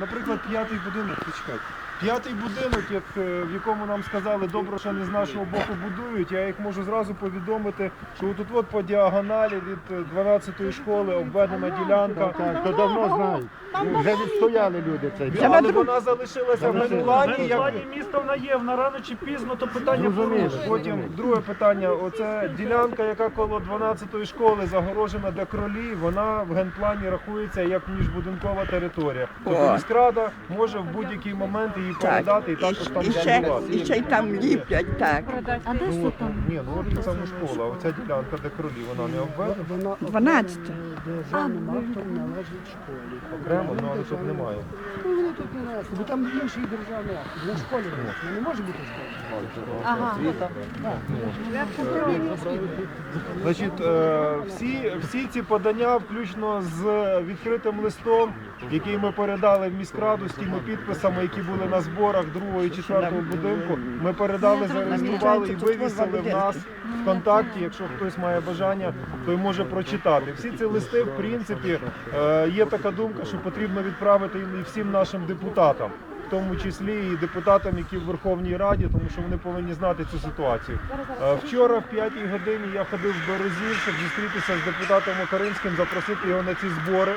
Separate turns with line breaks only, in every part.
наприклад, п'ятий будинок, почекайте. П'ятий будинок, як, е, в якому нам сказали, добре, що не з нашого боку будують, я їх можу зразу повідомити, що тут от по діагоналі від е, 12-ї школи обведена ділянка.
Так, то давно знають. Вже відстояли люди.
Ну, Але вона залишилася в генплані.
В
Як...
плані міста вона є, вона рано чи пізно, то питання
Зрозуміло.
порушує.
Потім друге питання. Оце ділянка, яка коло 12-ї школи загорожена для кролі, вона в генплані рахується як міжбудинкова територія. Тобто. Міськрада може в будь-який момент її передати і також там
і, ще, і ще й там ліплять, так.
А де
Ну, от,
там?
ні, ну от саме школа, оця ділянка, де кролі, вона не обведена
Вона
12.
державним актом належить школі.
окремо, ну але тут немає.
Ну, вони тут не належать, бо там інший державний акт. На школі не. Не може бути школа.
Ага.
Значить, е, всі, всі ці подання, включно з відкритим листом, який ми передали в міськраду з тими підписами, які були на зборах другого і четвертого будинку, ми передали, зареєстрували і вивісили в нас ВКонтакті. Якщо хтось має бажання, той може прочитати. Всі ці листи, в принципі, е, є така думка, що потрібно відправити і всім нашим депутатам. В тому числі і депутатам, які в Верховній Раді, тому що вони повинні знати цю ситуацію. Е, Вчора в п'ятій годині я ходив в Березів, щоб зустрітися з депутатом Окаринським, запросити його на ці збори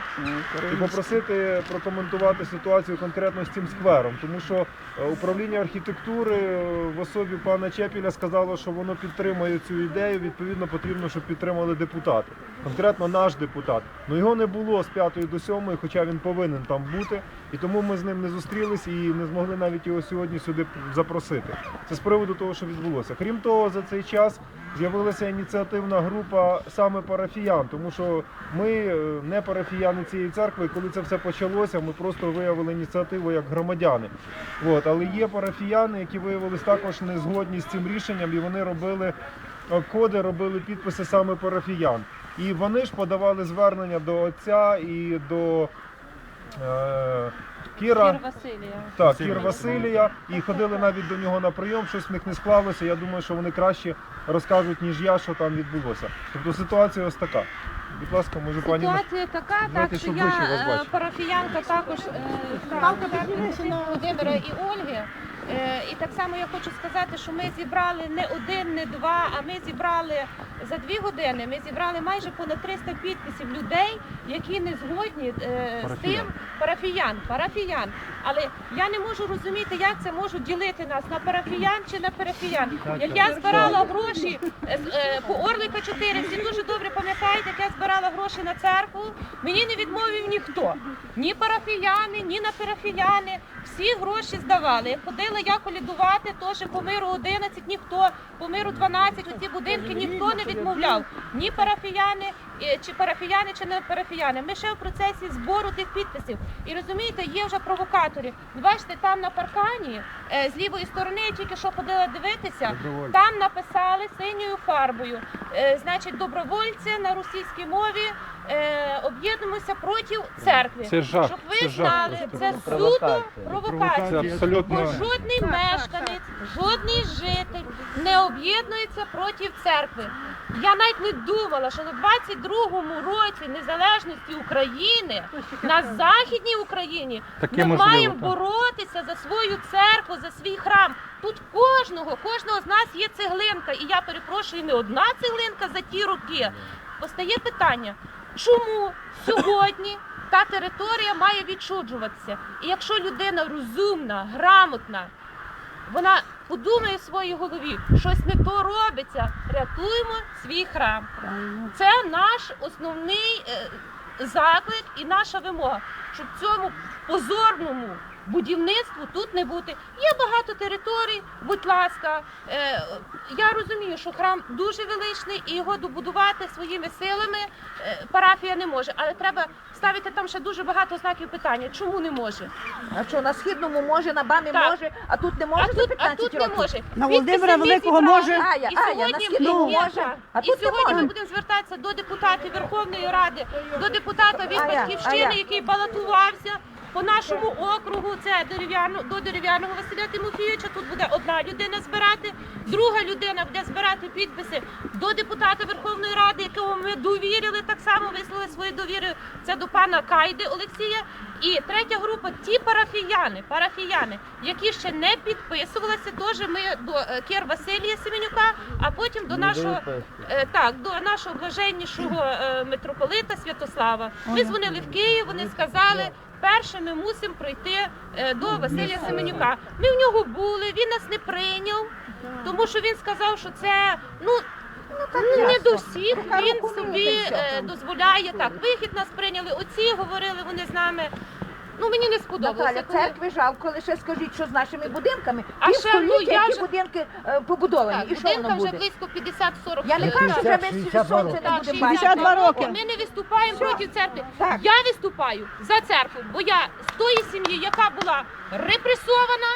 і попросити прокоментувати ситуацію конкретно з цим сквером. Тому що е, управління архітектури е, в особі пана Чепіля сказало, що воно підтримує цю ідею. Відповідно, потрібно, щоб підтримали депутати. Конкретно наш депутат. Ну його не було з п'ятої до сьомої, хоча він повинен там бути. І тому ми з ним не зустрілись і не змогли навіть його сьогодні сюди запросити. Це з приводу того, що відбулося. Крім того, за цей час з'явилася ініціативна група саме парафіян, тому що ми е, не парафіяни цієї церкви. Коли це все почалося, ми просто виявили ініціативу як громадяни. От, але є парафіяни, які виявились також не згодні з цим рішенням, і вони робили е, коди, робили підписи саме парафіян. І вони ж подавали звернення до отця і до е, Кіра.
Василія.
Так, Кір Василія, і ходили навіть до нього на прийом, щось в них не склалося. Я думаю, що вони краще розкажуть, ніж я, що там відбулося. Тобто ситуація ось така. Будь ласка, може пані.
Ситуація така,
Знаєте,
так що
щоб
я
вище вас
е,
бачити.
парафіянка також е, Палка Володимира і Ольги. Е, І так само я хочу сказати, що ми зібрали не один, не два, а ми зібрали за дві години. Ми зібрали майже понад 300 підписів людей, які не згодні е, з тим парафіян, парафіян. Але я не можу розуміти, як це можуть ділити нас на парафіян чи на парафіян. Як я збирала гроші е, по Орлика 4, всі дуже добре пам'ятають, як я збирала гроші на церкву. Мені не відмовив ніхто. Ні парафіяни, ні на парафіяни. Всі гроші здавали. Я ходила я колядувати, теж по миру 11 ніхто, по миру 12, оці будинки ніхто не відмовляв. Ні парафіяни, е, чи парафіяни, чи не парафіяни. Ми ще в процесі збору тих підписів. І розумієте, є вже провокатори. Бачите, там на паркані е, з лівої сторони, я тільки що ходила дивитися, там написали синьою фарбою. Е, Значить, добровольці на російській мові е, об'єднуємося проти церкви.
Це жах,
Щоб ви
це жах
знали,
просто.
це суто провокація.
Це абсолютно
Бо жодний мешканець, жодний житель не об'єднується проти церкви. Я навіть не думала, що на 22-му році незалежності України на Західній Україні
Таке
ми
можливо,
маємо
так.
боротися за свою церкву, за свій храм. Тут кожного, кожного з нас є цеглинка, і я перепрошую, не одна цеглинка за ті роки. Постає питання, чому сьогодні та територія має відчуджуватися? І якщо людина розумна, грамотна, вона подумає в своїй голові, щось не то робиться, рятуємо свій храм. Це наш основний е, заклик і наша вимога, щоб цьому позорному будівництву тут не бути. Є багато територій, будь ласка. Е, я розумію, що храм дуже величний і його добудувати своїми силами е, парафія не може, але треба ставити там ще дуже багато знаків питання. Чому не може?
А що на східному може, на БАМі
Так.
може, а тут не
А
може за
тут, а
15
тут не
років?
може.
На
Підписи
Володимира Великого
зібрали.
може.
Ая,
І
Ая,
сьогодні
східному
Ні,
може, а
і
тут не
сьогодні ми
може.
будемо звертатися до депутатів Верховної Ради, до депутата від
Ая,
Батьківщини,
Ая.
який балотувався. По нашому округу це дерев'яно до дерев'яного Василя Тимофійовича. Тут буде одна людина збирати, друга людина буде збирати підписи до депутата Верховної Ради, якому ми довірили, так само висловили свою довіру. Це до пана Кайди Олексія. І третя група ті парафіяни, парафіяни, які ще не підписувалися. Теж ми до е, Кір Василія Семенюка, а потім до нашого е, так, до нашого блаженнішого е, митрополита Святослава. Ми дзвонили в Київ, вони сказали. Перше ми мусимо пройти е, до Василя Семенюка. Ми в нього були, він нас не прийняв, тому що він сказав, що це ну. Ну, Не до всіх він собі е, дозволяє так. Вихід нас прийняли. Оці говорили вони з нами. Ну мені не сподобалося.
Наталя,
коли-
церкви жалко, лише скажіть, що з нашими будинками.
А ще, ну, я
які
вже-
будинки е, побудовані.
Так,
І що воно
будинкам вже
буде?
близько 50-40
Я не
років.
кажу, що ми всі сонце не
Так,
будемо
62
бачити.
роки. Ми не виступаємо проти церкви.
Так.
Я виступаю за церкву, бо я з тої сім'ї, яка була репресована,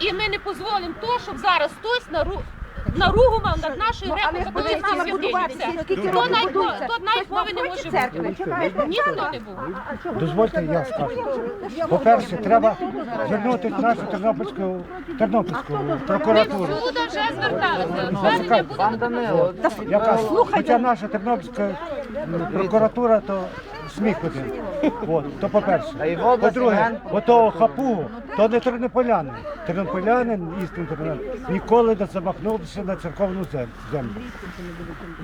і ми не дозволимо то, щоб зараз хтось нару... наругував над нашою
Ну,
греко-католицькою
будуватися,
святиною.
скільки
То
років
навіть
будується.
то навіть
Хтось
мови не може бути. Ніхто не був.
Дозвольте, я скажу. По-перше, треба звернути нашу Тернопільську, Тернопільську
Ми
прокуратуру.
всюди вже зверталися. Звернення буде.
Яка, хоча наша Тернопільська прокуратура, то сміх один. От, то по-перше. По-друге, отого хапугу, то не тернополянин. Тернополянин, істинний тернополянин, ніколи не замахнувся на церковну зем- землю.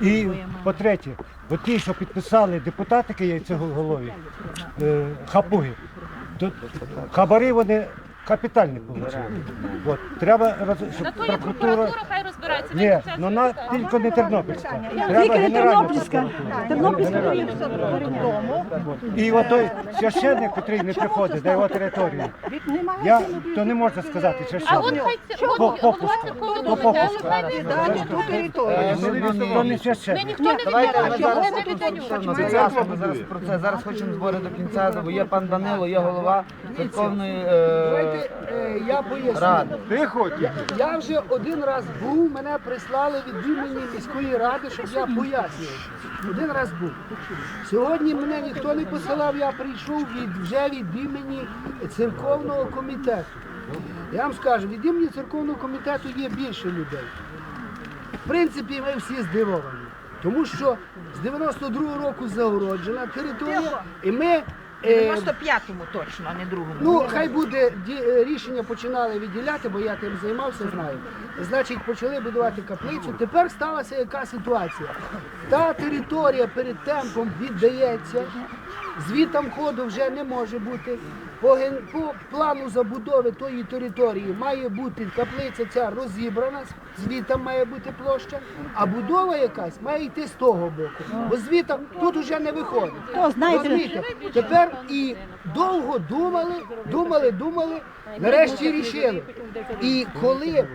І по-третє, от ті, що підписали депутатики яйцеголові, е, хапуги, то хабари вони капітальні отримали. От, треба, роз- щоб
На то є
прокуратура...
прокуратура, хай розбирається.
Ні, ну на тільки не Тернопільська. Треба генеральна прокуратура.
Тернопільська
І отой священник, який не приходить на його територію, я, то не можна сказати
А от хай це
По-
от
попуск.
голова церковного
По попуску.
хай не
Дати ту територію.
То не
Ми
священник.
ніхто не
Давайте ми зараз
чого не віддають.
Це про це. Зараз хочемо збори до кінця, бо є пан Данило, є голова церковної е,
я поясню.
Тихо,
Я вже один раз був, мене прислали від імені міської ради, щоб я пояснював. Один раз був. Сьогодні мене ніхто не посилав, я прийшов від, вже від імені церковного комітету. Я вам скажу, від імені церковного комітету є більше людей. В принципі, ми всі здивовані. Тому що з 92-го року загороджена територія, і ми. Е,
95-му точно, а не другому.
Ну, хай буде ді- е, рішення починали відділяти, бо я тим займався, знаю. Значить, почали будувати каплицю. Тепер сталася яка ситуація? Та територія перед темпом віддається, звітом ходу вже не може бути. По, ген- по плану забудови тої території має бути каплиця ця розібрана, звітом має бути площа, а будова якась має йти з того боку. Бо звітом тут вже не виходить. Розумієте? Тепер і довго думали, думали, думали, нарешті рішили. І коли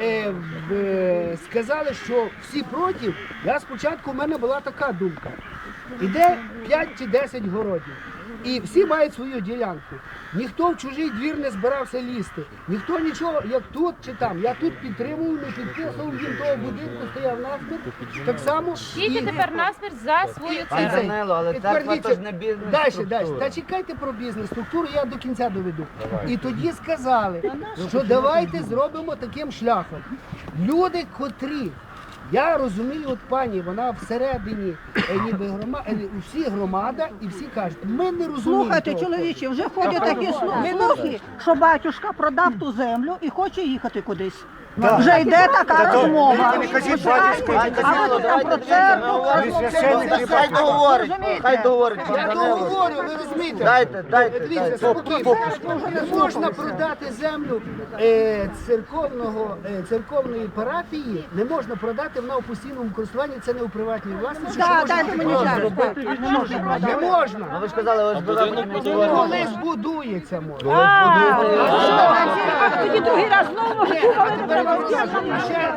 е, е, сказали, що всі проти, я спочатку в мене була така думка. Іде 5 чи 10 городів. І всі мають свою ділянку. Ніхто в чужий двір не збирався лізти. Ніхто нічого, як тут чи там. Я тут підтримував, не підписував, він того будинку стояв навпіл. Так само.
Стійте тепер насмерть за свою церкву.
Данило, але церква
дивіться,
ж не бізнес.
Далі, далі. Та чекайте про бізнес-структуру, я до кінця доведу. І тоді сказали, що давайте зробимо таким шляхом. Люди, котрі, я розумію, от пані, вона всередині е, ніби громади. Усі всі громада, і всі кажуть, ми не розуміємо.
Слухайте,
того.
чоловічі, вже ходять такі слухи, що батюшка продав ту землю і хоче їхати кудись. Вже йде така розмова.
не кажіть батюшка,
А ви там про церкву,
священник,
Хай договорить, хай договорить
Я то
Данило.
говорю, ви розумієте?
Дайте, дайте,
Дивіться,
дайте.
спокійно. Не можна продати землю е, церковного, е, церковної парафії, не можна продати вона у постійному користуванні, це не у приватній власності. що
Так,
можна
дайте мені
продати.
зараз. так, Не можна.
Ну ви ж казали, будинок
Коли збудується можна.
А тоді другий раз знову
тепер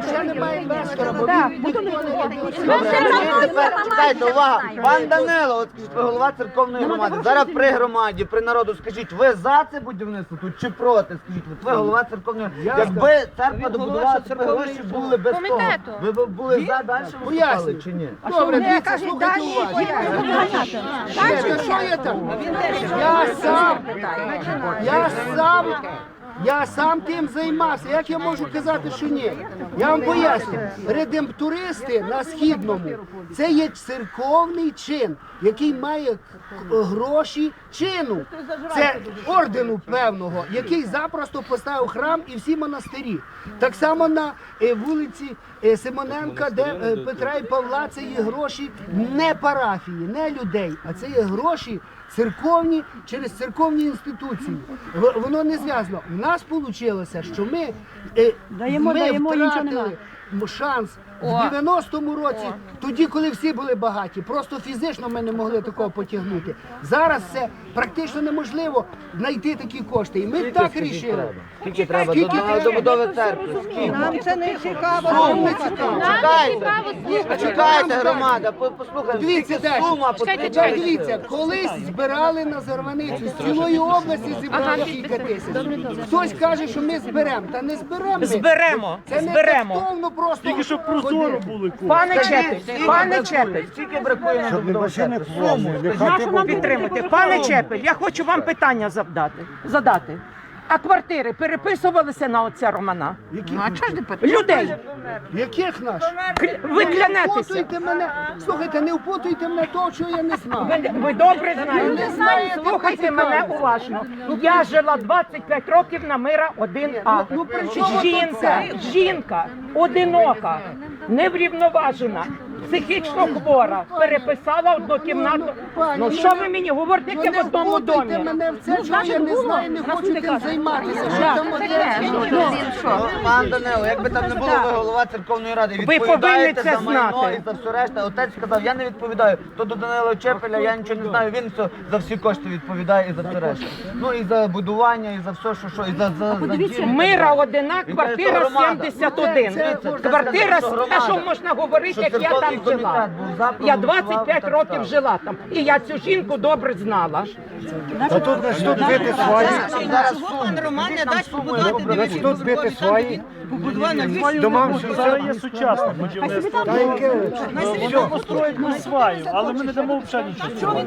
ще, немає інвестора, бо він
то
чекайте, увага. Пан Данило, от скажіть, голова церковної громади. Зараз при громаді, при народу, скажіть, ви за це будівництво тут чи проти? Скажіть, от ви голова церковної Якби церква добудувалася, ви гроші були без того. Ви б були за далі виступали чи ні?
Добре, дивіться, слухайте уважно. Що я там? Я сам, я сам, я сам тим займався. Як я можу казати, що ні? Я вам поясню. Редемптуристи на східному це є церковний чин, який має гроші чину. Це ордену певного, який запросто поставив храм і всі монастирі. Так само на е, вулиці е, Симоненка, де е, Петра і Павла, це є гроші не парафії, не людей, а це є гроші церковні через церковні інституції. Воно не зв'язано. У нас вийшло, що ми, е,
Даємо,
ми
даємо,
втратили шанс. В 90-му році, тоді, коли всі були багаті, просто фізично ми не могли такого потягнути. Зараз це практично неможливо знайти такі кошти. І ми так рішили.
Скільки треба
Скільки
до
треба?
добудови церкви? Скільки?
Нам це не цікаво.
Нам не цікаво.
Чекайте, чекайте, громада, по- послухайте,
Дивіться
скільки
далі.
сума
Чекайте,
потрібна.
Дивіться, колись збирали на зарваницю з цілої області зібрали кілька тисяч. Хтось каже, що ми зберемо. Та не зберемо. ми.
Зберемо,
Це не
зберемо.
тактовно просто.
Тільки щоб прозоро
ходити.
були кошти.
Пане Чепель, пане? Чепель,
Скільки бракує на
Щоб не машини плавали,
нашу нам підтримати. Пане Чепель, я хочу вам питання завдати. задати. А квартири переписувалися на отця Романа?
Які?
А чого ж не питаєш?
Людей.
Яких наш?
Ви
Не
клянетеся.
впутуйте мене. Слухайте, не впутуйте мене того, що я не знав.
Ви, ви добре
Ви
знаєте.
не знаєте,
Слухайте мене уважно. Я жила 25 років на мира 1А.
Ну,
Жінка, жінка, одинока, неврівноважена, психічно хвора, переписала одну кімнату. Ну
ну,
що ви мені говорите
Ну
яке в одному домі?
мене в це, чого я не знаю, не хочу тим займатися. Що там?
Ну, Пан Данило, якби там не було, ви голова церковної ради.
Ви
Відповідаєте
повинні це
за майно
знати.
і за все решта. Отець сказав, я не відповідаю. То до Данила Чепеля я нічого не знаю. Він все за всі кошти відповідає і за все решта. Ну і за будування, і за все, що що, і за за, за дім.
Мира одина, квартира
що громада.
71.
Це- це-
Квартира,
громада.
що можна говорити, як я там жила.
комітет
Я 25 років жила там. І я цю жінку добре знала.
Та тут почнуть бити свої,
суму. Скільки там суму його привезли?
почнуть бити свої. Домам що
Зараз є сучасне будівництво.
Та яке?
Построїть ми сваю, але ми не дамо взагалі нічого.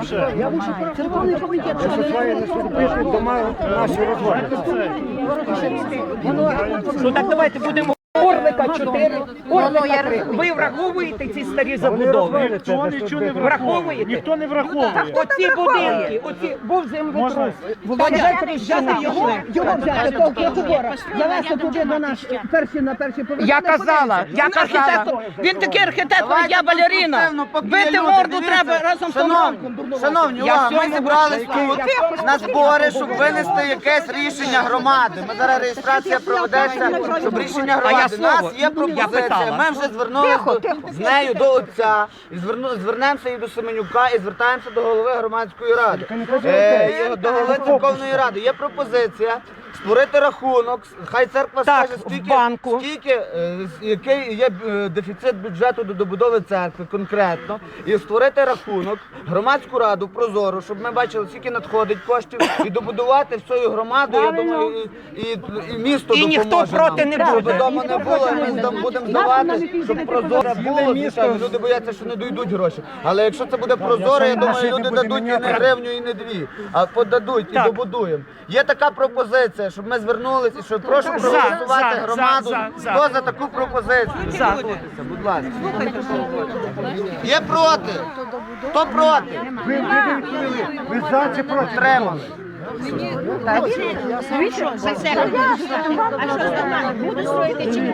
Взагалі.
Якщо свої не ступити, дома наші розваляться.
Ну так давайте будемо Орлика 4, Орлика 3. Ви враховуєте ці старі забудови?
Ніхто нічого не враховує.
Враховуєте?
Ніхто не враховує.
Оці будинки, оці був землетрус. Вже тріщина.
Його взяти того прокурора, завести туди до нас перші на перші поверхи.
Я казала, я казала.
Він такий архітектор, я балерина. Бити морду треба разом з
шановні. Шановні, увага, ми зібрались тут на збори, щоб винести якесь рішення громади. Ми зараз реєстрація проведеться, щоб рішення
А
громади. Нас є пропозиція. Ми вже звернулися з нею до отця, і зверну- звернемося і до Семенюка, і звертаємося до голови громадської ради. Е, До голови церковної ради. Є пропозиція. Створити рахунок, хай церква
Так,
скаже,
в
скільки,
банку.
скільки е, з- який є е, дефіцит бюджету до добудови церкви конкретно, і створити рахунок, громадську раду прозору, щоб ми бачили, скільки надходить коштів, і добудувати всю громаду. Я думаю, і, і, і місто
І ніхто
допоможе
проти
нам.
не
Щоб
буде.
вдома не було, ми там будемо здавати, щоб прозоро було. Звичайно, люди бояться, що не дійдуть гроші. Але якщо це буде прозоро, я думаю, люди дадуть і не гривню, і не дві, а подадуть і
Так.
добудуємо. Є така пропозиція, щоб ми звернулися, і щоб прошу проголосувати
за,
громаду.
за, за,
Хто за таку пропозицію?
За.
Будь ласка. Є проти? Хто проти?
Ви ви ви, ви, ви, Ви за чи проти?
Тримали.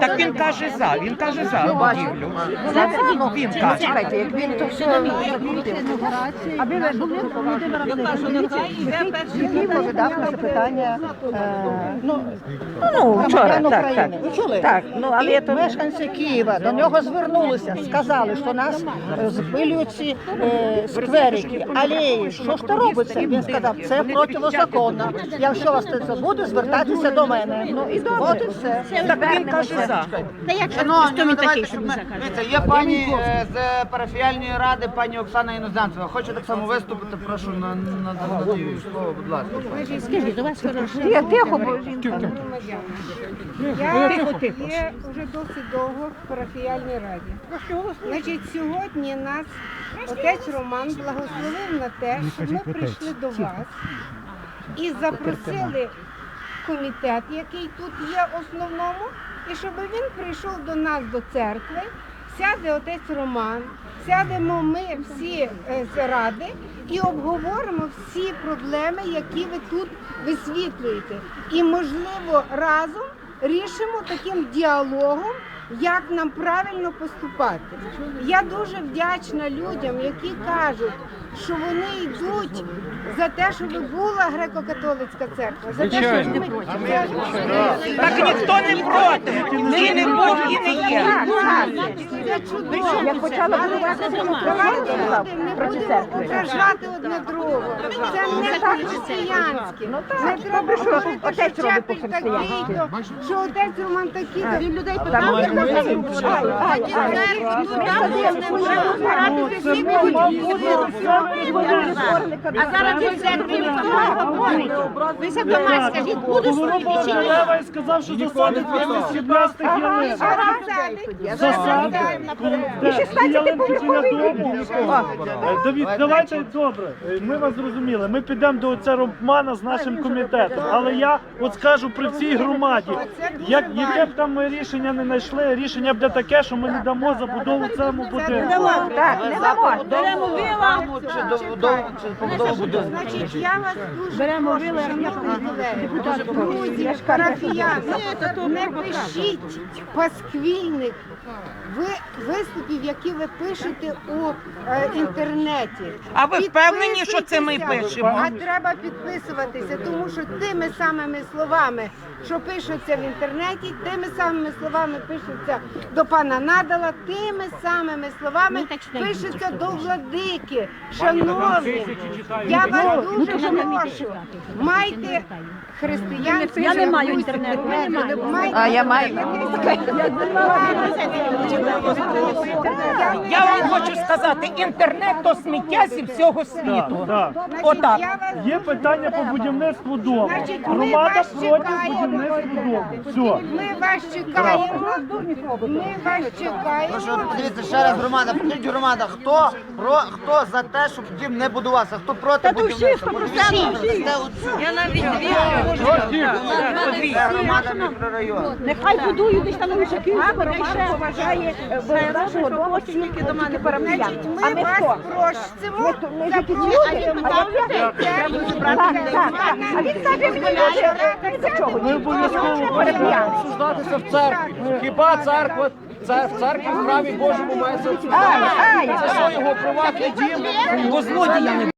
Так він каже за, він каже за будівлю. Він каже.
Чекайте, як він то все
Аби ви були який повідав на запитання е, ну,
Ну, вчора, так,
України.
так.
Ви чули?
Так, ну, але я то-
мешканці Києва до нього звернулися, сказали, що нас е, ці е, скверики, алеї. Що ж то робиться? Він сказав, це противостояння законна. Якщо вас це забуде, звертайтеся до мене. Ну і От і все.
Так він каже за.
Шановні, ну, давайте, щоб ми... Дивіться, є пані е, з парафіальної ради, пані Оксана Іноземцева. Хочу так само виступити, прошу на, на, на, їй слово, будь ласка.
Я тихо, бо
Я є вже досить довго в парафіяльній раді. Значить, сьогодні нас отець Роман благословив на те, щоб ми прийшли до вас і запросили комітет, який тут є основному, і щоб він прийшов до нас до церкви. Сяде отець Роман, сядемо ми всі е, з ради і обговоримо всі проблеми, які ви тут висвітлюєте. І, можливо, разом рішимо таким діалогом, як нам правильно поступати. Я дуже вдячна людям, які кажуть, що вони йдуть за те, щоб була греко-католицька церква, за те, щоб ми
Так ніхто не проти. Ні, не був і не є.
Це чудово. Я почала люди не будемо ображати одне другого. Це не по-християнськи. Не треба говорити, що Чепель такий, то, що отець Роман такий. то Він людей питав, як
А зараз ви церкві хто говорить? Ви себе дома скажіть, будеш служити чи ні?
Лева і сказав, що засадить біля 17 ялинок. Засадить. Е, Давід, давайте добре. Ми вас зрозуміли. Ми підемо до отця Романа з нашим комітетом. Але я от скажу при всій громаді, як яке б там ми рішення не знайшли, рішення буде таке, що ми не дамо забудову цьому будинку.
так, не дамо.
Беремо вилу. Чи добудову, чи побудову будинку.
Значить, я вас дуже прошу, шановні колеги, друзі, парафіяни, не пишіть пасквільних ви, виступів, які ви пишете у е, інтернеті.
А ви впевнені, що це ми
Підписуйтеся.
пишемо?
А треба підписуватися, тому що тими самими словами, що пишуться в інтернеті, тими самими словами пишуться до пана Надала, тими самими словами пишуться до владики. Шановні, я вас дуже прошу, майте християнське.
Я не маю інтернету.
Майте
А я маю.
Я вам хочу сказати, інтернет то сміття зі всього світу. Отак.
Є питання по будівництву дому.
Значить, ми
Громада
вас
проти
чекаємо.
будівництва дому. Все.
Ми вас чекаємо. Ми вас
Прошу,
чекаємо.
подивіться ще раз громада, покажіть громада, хто про хто за те, щоб дім не будувався, хто проти будівництва? Я навіть Громада мікрорайону.
Нехай будують десь там лише Київська, нехай поважає нашого дому стільки до мене параміян.
Ми вас просимо запрошувати
Так, так, так. А він каже, мені дуже, ні до чого.
Ми обов'язково.
Обсуждатися в церкві. Хіба церква, це в церкві в храмі Божому має
Ай, ай.
Це що його приватний дім? Злодії не